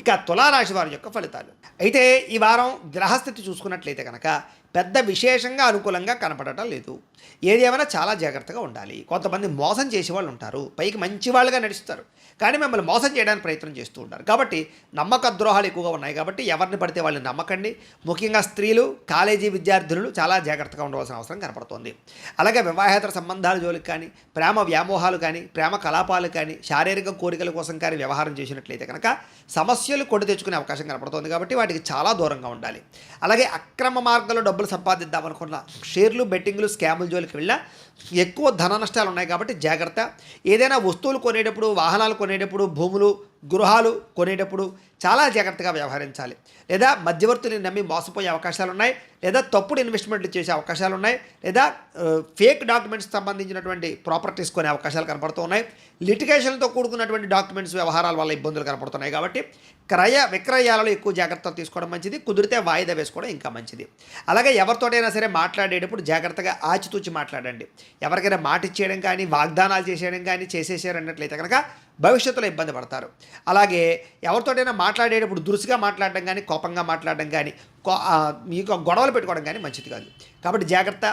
ఇక తులారాశి వారి యొక్క ఫలితాలు. అయితే ఈ వారం గ్రహస్థితి చూసుకున్నట్లయితే కనుక పెద్ద విశేషంగా అనుకూలంగా కనపడటం లేదు. ఏది ఏమైనా చాలా జాగ్రత్తగా ఉండాలి. కొంతమంది మోసం చేసే వాళ్ళు ఉంటారు. పైకి మంచి వాళ్ళుగా నడుస్తారు. కానీ మిమ్మల్ని మోసం చేయడానికి ప్రయత్నం చేస్తూ ఉంటారు. కాబట్టి నమ్మక ద్రోహాలు ఎక్కువగా ఉన్నాయి. కాబట్టి ఎవరిని పడితే వాళ్ళని నమ్మకండి. ముఖ్యంగా స్త్రీలు కాలేజీ విద్యార్థులు చాలా జాగ్రత్తగా ఉండవలసిన అవసరం కనపడుతోంది. అలాగే వివాహేతర సంబంధాల జోలికి కానీ ప్రేమ వ్యామోహాలు కానీ ప్రేమ కలాపాలు కానీ శారీరక కోరికల కోసం కానీ వ్యవహారం చేసినట్లయితే కనుక సమస్యలు కొడు తెచ్చుకునే అవకాశం కనపడుతోంది. కాబట్టి వాటికి చాలా దూరంగా ఉండాలి. అలాగే అక్రమ మార్గంలో డబ్బులు సంపాదిద్దాం అనుకున్న. షేర్లు బెట్టింగ్లు స్కాముల జోలికి వెళ్ళినా ఎక్కువ ధన నష్టాలు ఉన్నాయి కాబట్టి జాగ్రత్త. ఏదైనా వస్తువులు కొనేటప్పుడు వాహనాలు కొనేటప్పుడు భూములు గృహాలు కొనేటప్పుడు చాలా జాగ్రత్తగా వ్యవహరించాలి. లేదా మధ్యవర్తుని నమ్మి మోసపోయే అవకాశాలు ఉన్నాయి లేదా తప్పుడు ఇన్వెస్ట్మెంట్లు చేసే అవకాశాలు ఉన్నాయి లేదా ఫేక్ డాక్యుమెంట్స్ సంబంధించినటువంటి ప్రాపర్టీస్ కొనే అవకాశాలు కనపడుతూ ఉన్నాయి లిటిగేషన్తో కూడుకున్నటువంటి డాక్యుమెంట్స్ వ్యవహారాల వల్ల ఇబ్బందులు కనపడుతున్నాయి కాబట్టి క్రయ విక్రయాలలో ఎక్కువ జాగ్రత్తలు తీసుకోవడం మంచిది. కుదిరితే వాయిదా వేసుకోవడం ఇంకా మంచిది. అలాగే ఎవరితోటైనా సరే మాట్లాడేటప్పుడు జాగ్రత్తగా ఆచితూచి మాట్లాడండి. ఎవరికైనా మాట ఇచ్చేయడం కానీ వాగ్దానాలు చేసేయడం కానీ చేసేసారన్నట్లయితే కనుక భవిష్యత్తులో ఇబ్బంది పడతారు. అలాగే ఎవరితోటైనా మాట్లాడేటప్పుడు దురుసుగా మాట్లాడడం కానీ కోపంగా మాట్లాడడం కానీ కో మీకు గొడవలు పెట్టుకోవడం కానీ మంచిది కాదు. కాబట్టి జాగ్రత్త.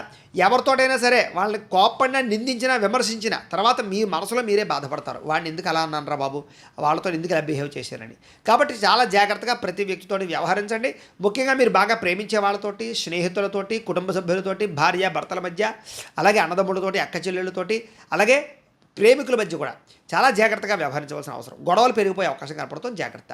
ఎవరితోటైనా సరే వాళ్ళని కోపడినా నిందించినా విమర్శించిన తర్వాత మీ మనసులో మీరే బాధపడతారు. వాడిని ఎందుకు అలా రా బాబు? వాళ్ళతో ఎందుకు ఇలా బిహేవ్ చేశారని? కాబట్టి చాలా జాగ్రత్తగా ప్రతి వ్యక్తితో వ్యవహరించండి. ముఖ్యంగా మీరు బాగా ప్రేమించే వాళ్ళతోటి స్నేహితులతోటి కుటుంబ సభ్యులతోటి భార్య భర్తల మధ్య అలాగే అన్నదమ్ములతోటి అక్క చెల్లెళ్ళతోటి అలాగే ప్రేమికుల మధ్య కూడా చాలా జాగ్రత్తగా వ్యవహరించవలసిన అవసరం. గొడవలు పెరిగిపోయే అవకాశం కనపడుతుంది. జాగ్రత్త.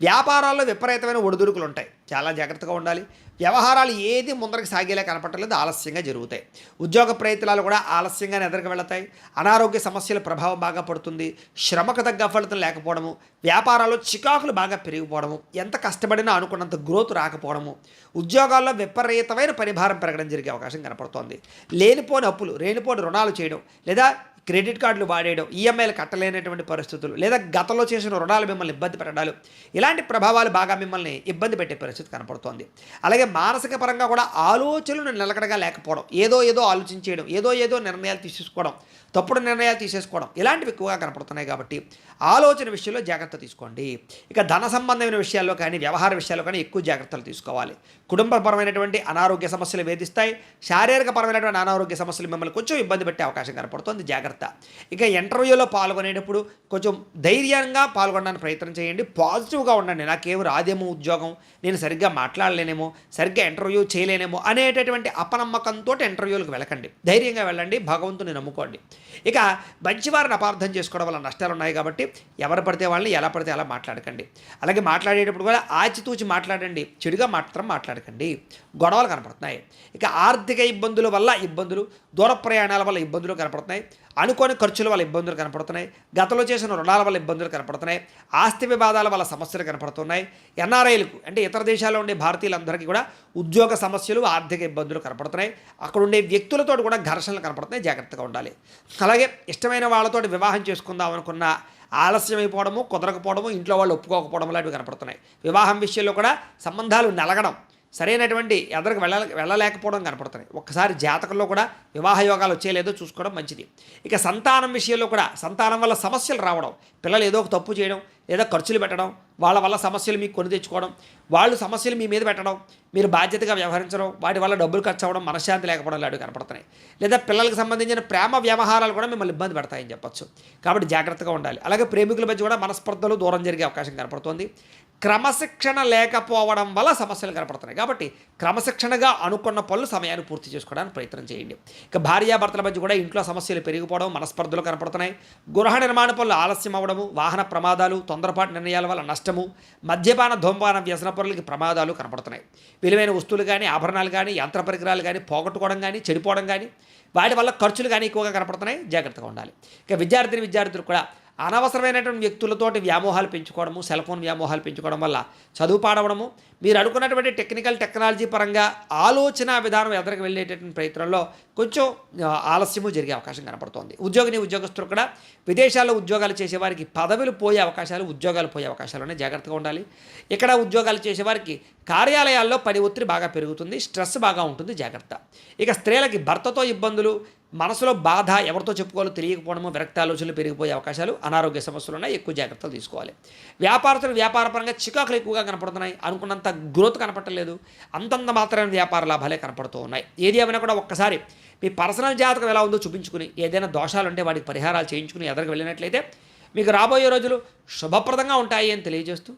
వ్యాపారాల్లో విపరీతమైన ఒడిదుడుకులు ఉంటాయి. చాలా జాగ్రత్తగా ఉండాలి. వ్యవహారాలు ఏది ముందరకు సాగేలా కనపడలేదు ఆలస్యంగా జరుగుతాయి. ఉద్యోగ ప్రయత్నాలు కూడా ఆలస్యంగానే ఎదురుకు వెళతాయి. అనారోగ్య సమస్యల ప్రభావం బాగా పడుతుంది. శ్రమకు తగ్గ ఫలితం లేకపోవడము వ్యాపారాల్లో చికాకులు బాగా పెరిగిపోవడము ఎంత కష్టపడినా అనుకున్నంత గ్రోత్ రాకపోవడము ఉద్యోగాల్లో విపరీతమైన పరిభారం పెరగడం జరిగే అవకాశం కనపడుతోంది. లేనిపోని అప్పులు లేనిపోని రుణాలు చేయడం లేదా క్రెడిట్ కార్డులు వాడేయడం ఈఎంఐలు కట్టలేనటువంటి పరిస్థితులు లేదా గతంలో చేసిన రుణాలు మిమ్మల్ని ఇబ్బంది పెట్టడాలు ఇలాంటి ప్రభావాలు బాగా మిమ్మల్ని ఇబ్బంది పెట్టే పరిస్థితి కనపడుతోంది. అలాగే మానసిక పరంగా కూడా ఆలోచనలు నిలకడగా లేకపోవడం ఏదో ఏదో ఆలోచించేయడం ఏదో ఏదో నిర్ణయాలు తీసేసుకోవడం తప్పుడు నిర్ణయాలు తీసేసుకోవడం ఇలాంటివి ఎక్కువగా కనపడుతున్నాయి కాబట్టి ఆలోచన విషయంలో జాగ్రత్త తీసుకోండి. ఇక ధన సంబంధమైన విషయాల్లో కానీ వ్యవహార విషయాల్లో కానీ ఎక్కువ జాగ్రత్తలు తీసుకోవాలి. కుటుంబపరమైనటువంటి అనారోగ్య సమస్యలు వేధిస్తాయి శారీరకపరమైనటువంటి అనారోగ్య సమస్యలు మిమ్మల్ని కొంచెం ఇబ్బంది పెట్టే అవకాశం కనపడుతుంది. జాగ్రత్త ఇక ఇంటర్వ్యూలో పాల్గొనేటప్పుడు కొంచెం ధైర్యంగా పాల్గొనడానికి ప్రయత్నం చేయండి. పాజిటివ్గా ఉండండి. నాకేం రాదేమో ఉద్యోగం. నేను సరిగ్గా మాట్లాడలేనేమో సరిగ్గా ఇంటర్వ్యూ చేయలేనేమో అనేటటువంటి అపనమ్మకంతో ఇంటర్వ్యూలకు వెళ్ళకండి. ధైర్యంగా వెళ్ళండి. భగవంతుని నమ్ముకోండి. ఇక మంచివారిని అపార్థం చేసుకోవడం వల్ల నష్టాలు ఉన్నాయి కాబట్టి ఎవరు పడితే వాళ్ళని ఎలా పడితే అలా మాట్లాడకండి. అలాగే మాట్లాడేటప్పుడు కూడా ఆచితూచి మాట్లాడండి. చెడుగా మాత్రం మాట్లాడకండి. గొడవలు కనపడుతున్నాయి. ఇక ఆర్థిక ఇబ్బందుల వల్ల ఇబ్బందులు దూర ప్రయాణాల వల్ల ఇబ్బందులు కనపడుతున్నాయి. అనుకోని ఖర్చుల వల్ల ఇబ్బందులు కనపడుతున్నాయి. గతంలో చేసిన రుణాల వల్ల ఇబ్బందులు కనపడుతున్నాయి. ఆస్తి వివాదాల వల్ల సమస్యలు కనపడుతున్నాయి. ఎన్ఆర్ఐలకు అంటే ఇతర దేశాల్లో ఉండే భారతీయులందరికీ కూడా ఉద్యోగ సమస్యలు ఆర్థిక ఇబ్బందులు కనపడుతున్నాయి. అక్కడ ఉండే వ్యక్తులతో కూడా ఘర్షణలు కనపడుతున్నాయి. జాగ్రత్తగా ఉండాలి. అలాగే ఇష్టమైన వాళ్ళతోటి వివాహం చేసుకుందాం అనుకున్న ఆలస్యమైపోవడము కుదరకపోవడము ఇంట్లో వాళ్ళు ఒప్పుకోకపోవడం లాంటివి కనపడుతున్నాయి. వివాహం విషయంలో కూడా సంబంధాలు నలగడం సరైనటువంటి ఎదరికి వెళ్ళ వెళ్ళలేకపోవడం కనపడుతున్నాయి. ఒక్కసారి జాతకంలో కూడా వివాహ యోగాలు వచ్చేలేదో చూసుకోవడం మంచిది. ఇక సంతానం విషయంలో కూడా సంతానం వల్ల సమస్యలు రావడం పిల్లలు ఏదో ఒక తప్పు చేయడం లేదా ఖర్చులు పెట్టడం వాళ్ళ వల్ల సమస్యలు మీకు కొని తెచ్చుకోవడం వాళ్ళు సమస్యలు మీ మీద పెట్టడం మీరు బాధ్యతగా వ్యవహరించడం వాటి వల్ల డబ్బులు ఖర్చు అవ్వడం మనశ్శాంతి లేకపోవడం లాంటివి కనపడుతున్నాయి. లేదా పిల్లలకు సంబంధించిన ప్రేమ వ్యవహారాలు కూడా మిమ్మల్ని ఇబ్బంది పెడతాయని చెప్పొచ్చు. కాబట్టి జాగ్రత్తగా ఉండాలి. అలాగే ప్రేమికుల మధ్య కూడా మనస్పర్ధలు దూరం జరిగే అవకాశం కనపడుతుంది. క్రమశిక్షణ లేకపోవడం వల్ల సమస్యలు కనపడుతున్నాయి. కాబట్టి క్రమశిక్షణగా అనుకున్న పనులు సమయాన్ని పూర్తి చేసుకోవడానికి ప్రయత్నం చేయండి. ఇక భార్యాభర్తల మధ్య కూడా ఇంట్లో సమస్యలు పెరిగిపోవడం మనస్పర్ధలు కనపడుతున్నాయి. గృహ నిర్మాణ పనులు ఆలస్యం అవ్వడము వాహన ప్రమాదాలు తొందరపాటు నిర్ణయాల వల్ల నష్టము మద్యపాన ధూమపాన వ్యసన ప్రమాదాలు కనపడుతున్నాయి. విలువైన వస్తువులు కానీ ఆభరణాలు కానీ యంత్ర పరికరాలు కానీ పోగొట్టుకోవడం కానీ చెడిపోవడం కానీ వాటి వల్ల ఖర్చులు కానీ ఎక్కువగా కనపడుతున్నాయి. జాగ్రత్తగా ఉండాలి. ఇక విద్యార్థిని విద్యార్థులు కూడా అనవసరమైనటువంటి వ్యక్తులతోటి వ్యామోహాలు పెంచుకోవడము సెల్ ఫోన్ వ్యామోహాలు పెంచుకోవడం వల్ల చదువు పాడవడము మీరు అనుకున్నటువంటి టెక్నికల్ టెక్నాలజీ పరంగా ఆలోచన విధానం ఎదరికి వెళ్ళేటటువంటి ప్రయత్నంలో కొంచెం ఆలస్యము జరిగే అవకాశం కనపడుతోంది. ఉద్యోగిని ఉద్యోగస్తులు కూడా విదేశాల్లో ఉద్యోగాలు చేసేవారికి పదవులు పోయే అవకాశాలు ఉద్యోగాలు పోయే అవకాశాలు జాగ్రత్తగా ఉండాలి. ఇక్కడ ఉద్యోగాలు చేసేవారికి కార్యాలయాల్లో పని ఒత్తిడి బాగా పెరుగుతుంది స్ట్రెస్ బాగా ఉంటుంది జాగ్రత్త. ఇక స్త్రీలకి భర్తతో ఇబ్బందులు మనసులో బాధ ఎవరితో చెప్పుకోవాలో తెలియకపోవడము విరక్త ఆలోచనలు పెరిగిపోయే అవకాశాలు అనారోగ్య సమస్యలు ఉన్నాయి ఎక్కువ జాగ్రత్తలు తీసుకోవాలి. వ్యాపారస్తులు వ్యాపారపరంగా చికాకులు ఎక్కువగా కనపడుతున్నాయి అనుకున్నంత గ్రోత్ కనపడలేదు అంతంత మాత్రమే వ్యాపార లాభాలే కనపడుతూ ఉన్నాయి. ఏది ఏమైనా కూడా ఒక్కసారి మీ పర్సనల్ జాతకం ఎలా ఉందో చూపించుకుని ఏదైనా దోషాలు ఉంటే వాటికి పరిహారాలు చేయించుకుని ఎదరికి వెళ్ళినట్లయితే మీకు రాబోయే రోజులు శుభప్రదంగా ఉంటాయి అని తెలియజేస్తూ